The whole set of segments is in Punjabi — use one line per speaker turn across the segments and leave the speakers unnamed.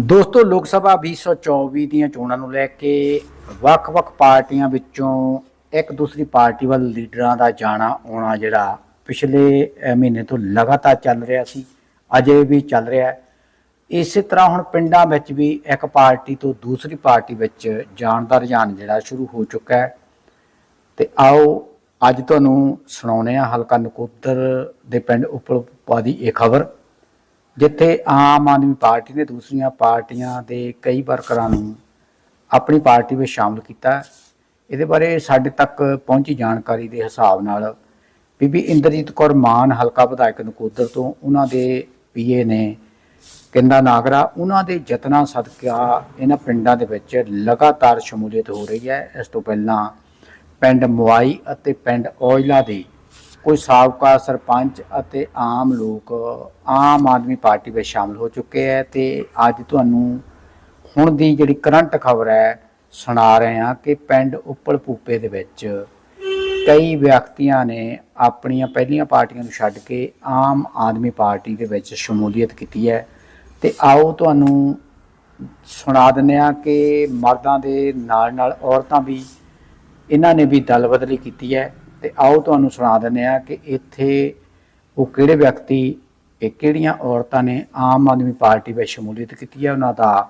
ਦੋਸਤੋ, ਲੋਕ ਸਭਾ 2024 ਦੀਆਂ ਚੋਣਾਂ ਨੂੰ ਲੈ ਕੇ ਵੱਖ-ਵੱਖ ਪਾਰਟੀਆਂ ਵਿੱਚੋਂ ਇੱਕ ਦੂਸਰੀ ਪਾਰਟੀ ਵੱਲ ਲੀਡਰਾਂ ਦਾ ਜਾਣਾ ਆਉਣਾ ਜਿਹੜਾ ਪਿਛਲੇ ਮਹੀਨੇ ਤੋਂ ਲਗਾਤਾਰ ਚੱਲ ਰਿਹਾ ਸੀ, ਅਜੇ ਵੀ ਚੱਲ ਰਿਹਾ ਹੈ। ਇਸੇ ਤਰ੍ਹਾਂ ਹੁਣ ਪਿੰਡਾਂ ਵਿੱਚ ਵੀ ਇੱਕ ਪਾਰਟੀ ਤੋਂ ਦੂਸਰੀ ਪਾਰਟੀ ਵਿੱਚ ਜਾਣ ਦਾ ਰੁਝਾਨ ਜਿਹੜਾ ਸ਼ੁਰੂ ਹੋ ਚੁੱਕਾ ਹੈ। ਤੇ ਆਓ, ਅੱਜ ਤੁਹਾਨੂੰ ਸੁਣਾਉਂਦੇ ਹਾਂ ਹਲਕਾ ਨਕੋਦਰ ਦੇ ਪਿੰਡ ਉਪਲਪਾ ਦੀ ਇਹ ਖਬਰ। ਜਿੱਥੇ ਆਮ ਆਦਮੀ ਪਾਰਟੀ ਨੇ ਦੂਸਰੀਆਂ ਪਾਰਟੀਆਂ ਦੇ ਕਈ ਵਰਕਰਾਂ ਨੂੰ ਆਪਣੀ ਪਾਰਟੀ ਵਿੱਚ ਸ਼ਾਮਲ ਕੀਤਾ। ਇਹਦੇ ਬਾਰੇ ਸਾਡੇ ਤੱਕ ਪਹੁੰਚੀ ਜਾਣਕਾਰੀ ਦੇ ਹਿਸਾਬ ਨਾਲ ਬੀਬੀ ਇੰਦਰਜੀਤ ਕੌਰ ਮਾਨ, ਹਲਕਾ ਵਿਧਾਇਕ ਨਕੋਦਰ ਤੋਂ ਉਹਨਾਂ ਦੇ ਪੀਏ ਨੇ ਕਿੰਦਾ ਨਾਗਰਾ। ਉਹਨਾਂ ਦੇ ਯਤਨਾਂ ਸਦਕਾ ਇਹਨਾਂ ਪਿੰਡਾਂ ਦੇ ਵਿੱਚ ਲਗਾਤਾਰ ਸ਼ਮੂਲੀਅਤ ਹੋ ਰਹੀ ਹੈ। ਇਸ ਤੋਂ ਪਹਿਲਾਂ ਪਿੰਡ ਮਵਾਈ ਅਤੇ ਪਿੰਡ ਔਜਲਾ ਦੇ ਕੋਈ ਸਾਬਕਾ ਸਰਪੰਚ ਅਤੇ ਆਮ ਲੋਕ, ਆਮ ਆਦਮੀ ਪਾਰਟੀ ਵਿੱਚ ਸ਼ਾਮਲ ਹੋ ਚੁੱਕੇ ਹੈ ਤੇ ਅੱਜ ਤੁਹਾਨੂੰ ਹੁਣ ਦੀ ਜਿਹੜੀ ਕਰੰਟ ਖਬਰ ਹੈ, ਸੁਣਾ ਰਹੇ ਹਾਂ ਕਿ ਪਿੰਡ ਉੱਪਲ ਪੂਪੇ ਦੇ ਵਿੱਚ ਕਈ ਵਿਅਕਤੀਆਂ ਨੇ ਆਪਣੀਆਂ ਪਹਿਲੀਆਂ ਪਾਰਟੀਆਂ ਨੂੰ ਛੱਡ ਕੇ ਆਮ ਆਦਮੀ ਪਾਰਟੀ ਦੇ ਵਿੱਚ ਸ਼ਮੂਲੀਅਤ ਕੀਤੀ ਹੈ। ਤੇ ਆਓ ਤੁਹਾਨੂੰ ਸੁਣਾ ਦਿੰਦੇ ਹਾਂ ਕਿ ਮਰਦਾਂ ਦੇ ਨਾਲ ਨਾਲ ਔਰਤਾਂ ਵੀ, ਇਹਨਾਂ ਨੇ ਵੀ ਦਲ ਬਦਲੀ ਕੀਤੀ ਹੈ। ਤੇ ਆਓ ਤੁਹਾਨੂੰ ਸੁਣਾ ਦਿੰਦੇ ਹਾਂ ਕਿ ਇੱਥੇ ਉਹ ਕਿਹੜੇ ਵਿਅਕਤੀ, ਇਹ ਕਿਹੜੀਆਂ ਔਰਤਾਂ ਨੇ ਆਮ ਆਦਮੀ ਪਾਰਟੀ ਵਿੱਚ ਸ਼ਮੂਲੀਅਤ ਕੀਤੀ ਹੈ? ਉਹਨਾਂ ਦਾ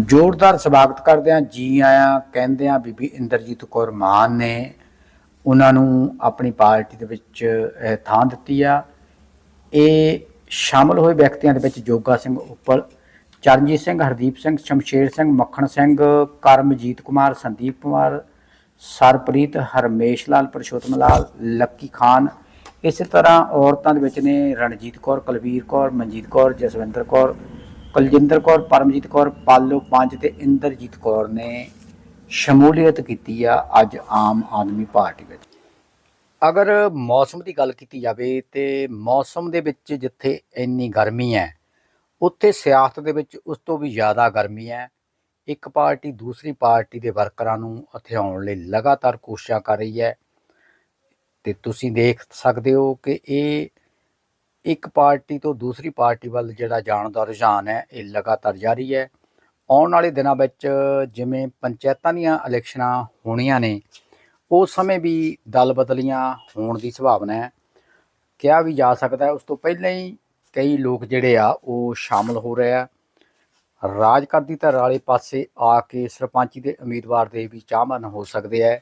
ਜ਼ੋਰਦਾਰ ਸਵਾਗਤ ਕਰਦੇ ਹਾਂ। ਜੀ ਆਇਆਂ ਕਹਿੰਦੇ ਹਾਂ, ਬੀਬੀ ਇੰਦਰਜੀਤ ਕੌਰ ਮਾਨ ਨੇ ਉਹਨਾਂ ਨੂੰ ਆਪਣੀ ਪਾਰਟੀ ਦੇ ਵਿੱਚ ਥਾਂ ਦਿੱਤੀ ਆ। ਇਹ ਸ਼ਾਮਲ ਹੋਏ ਵਿਅਕਤੀਆਂ ਦੇ ਵਿੱਚ ਜੋਗਾ ਸਿੰਘ ਉੱਪਲ, ਚਰਨਜੀਤ ਸਿੰਘ, ਹਰਦੀਪ ਸਿੰਘ, ਸ਼ਮਸ਼ੇਰ ਸਿੰਘ, ਮੱਖਣ ਸਿੰਘ, ਕਰਮਜੀਤ ਕੁਮਾਰ, ਸੰਦੀਪ ਕੁਮਾਰ ਸਰਪ੍ਰੀਤ ਹਰਮੇਸ਼ ਲਾਲ, ਪਰਸ਼ੋਤਮ ਲਾਲ, ਲੱਕੀ ਖਾਨ। ਇਸੇ ਤਰ੍ਹਾਂ ਔਰਤਾਂ ਦੇ ਵਿੱਚ ਨੇ ਰਣਜੀਤ ਕੌਰ, ਕੁਲਵੀਰ ਕੌਰ, ਮਨਜੀਤ ਕੌਰ, ਜਸਵਿੰਦਰ ਕੌਰ, ਕੁਲਜਿੰਦਰ ਕੌਰ, ਪਰਮਜੀਤ ਕੌਰ, ਪਾਲੋ ਪੰਜ ਤੇ ਇੰਦਰਜੀਤ ਕੌਰ ਨੇ ਸ਼ਮੂਲੀਅਤ ਕੀਤੀ ਆ ਅੱਜ ਆਮ ਆਦਮੀ ਪਾਰਟੀ ਵਿੱਚ। ਅਗਰ ਮੌਸਮ ਦੀ ਗੱਲ ਕੀਤੀ ਜਾਵੇ ਤੇ ਮੌਸਮ ਦੇ ਵਿੱਚ ਜਿੱਥੇ ਇੰਨੀ ਗਰਮੀ ਹੈ, ਉੱਥੇ ਸਿਆਸਤ ਦੇ ਵਿੱਚ ਉਸ ਤੋਂ ਵੀ ਜ਼ਿਆਦਾ ਗਰਮੀ ਹੈ। ਇੱਕ ਪਾਰਟੀ ਦੂਸਰੀ ਪਾਰਟੀ ਦੇ ਵਰਕਰਾਂ ਨੂੰ ਹਥਿਆਉਣ ਲਈ ਲਗਾਤਾਰ ਕੋਸ਼ਿਸ਼ਾਂ ਕਰ ਰਹੀ ਹੈ। ਤੇ ਤੁਸੀਂ ਦੇਖ ਸਕਦੇ ਹੋ ਕਿ ਇਹ ਇੱਕ ਪਾਰਟੀ ਤੋਂ ਦੂਸਰੀ ਪਾਰਟੀ ਵੱਲ ਜਿਹੜਾ ਜਾਣ ਦਾ ਰੁਝਾਨ ਹੈ, ਇਹ ਲਗਾਤਾਰ ਜਾਰੀ ਹੈ। ਆਉਣ ਵਾਲੇ ਦਿਨਾਂ ਵਿੱਚ ਜਿਵੇਂ ਪੰਚਾਇਤਾਂ ਦੀਆਂ ਇਲੈਕਸ਼ਨਾਂ ਹੋਣੀਆਂ ਨੇ ਉਸ ਸਮੇਂ ਵੀ ਦਲ ਬਦਲੀਆਂ ਹੋਣ ਦੀ ਸੰਭਾਵਨਾ ਹੈ। ਕਿਹਾ ਵੀ ਜਾ ਸਕਦਾ ਹੈ, ਉਸ ਤੋਂ ਪਹਿਲਾਂ ਹੀ ਕਈ ਲੋਕ ਜਿਹੜੇ ਆ, ਉਹ ਸ਼ਾਮਲ ਹੋ ਰਹੇ ਆ। ਰਾਜ ਕਰਦੀ ਧਿਰ ਵਾਲੇ ਪਾਸੇ ਆ ਕੇ ਸਰਪੰਚੀ ਦੇ ਉਮੀਦਵਾਰ ਦੇ ਵੀ ਚਾਹਮਨ ਹੋ ਸਕਦੇ ਆ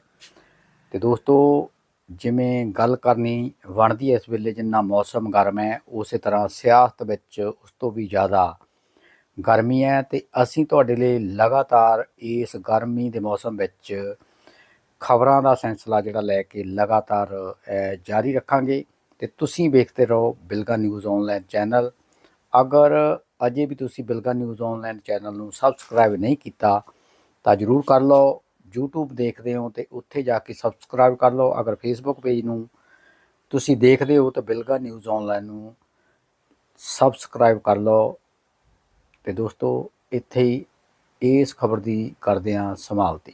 ਤੇ ਦੋਸਤੋ, ਜਿਵੇਂ ਗੱਲ ਕਰਨੀ ਬਣਦੀ ਹੈ ਇਸ ਵੇਲੇ ਜਿੰਨਾ ਮੌਸਮ ਗਰਮ ਹੈ ਉਸੇ ਤਰ੍ਹਾਂ ਸਿਆਸਤ ਵਿੱਚ ਉਸ ਤੋਂ ਵੀ ਜ਼ਿਆਦਾ ਗਰਮੀ ਹੈ ਤੇ ਅਸੀਂ ਤੁਹਾਡੇ ਲਈ ਲਗਾਤਾਰ ਇਸ ਗਰਮੀ ਦੇ ਮੌਸਮ ਵਿੱਚ ਖਬਰਾਂ ਦਾ ਸਿਲਸਿਲਾ ਜਿਹੜਾ ਲੈ ਕੇ ਲਗਾਤਾਰ ਜਾਰੀ ਰੱਖਾਂਗੇ। ਤੇ ਤੁਸੀਂ ਵੇਖਦੇ ਰਹੋ ਬਿਲਗਾ ਨਿਊਜ਼ ਆਨਲਾਈਨ ਚੈਨਲ। ਅਗਰ ਅਜੇ ਵੀ ਤੁਸੀਂ ਬਿਲਗਾ ਨਿਊਜ਼ ਆਨਲਾਈਨ ਚੈਨਲ ਨੂੰ ਸਬਸਕ੍ਰਾਈਬ ਨਹੀਂ ਕੀਤਾ, ਤਾਂ ਜਰੂਰ ਕਰ ਲਓ। YouTube ਦੇਖਦੇ ਹੋ ਤੇ ਉੱਥੇ ਜਾ ਕੇ ਸਬਸਕ੍ਰਾਈਬ ਕਰ ਲਓ। ਅਗਰ Facebook ਪੇਜ ਨੂੰ ਤੁਸੀਂ ਦੇਖਦੇ ਹੋ ਤਾਂ ਬਿਲਗਾ ਨਿਊਜ਼ ਆਨਲਾਈਨ ਨੂੰ ਸਬਸਕ੍ਰਾਈਬ ਕਰ ਲਓ। ਤੇ ਦੋਸਤੋ, ਇੱਥੇ ਹੀ ਇਸ ਖਬਰ ਦੀ ਕਰਦੇ ਹਾਂ ਸਮਾਪਤੀ।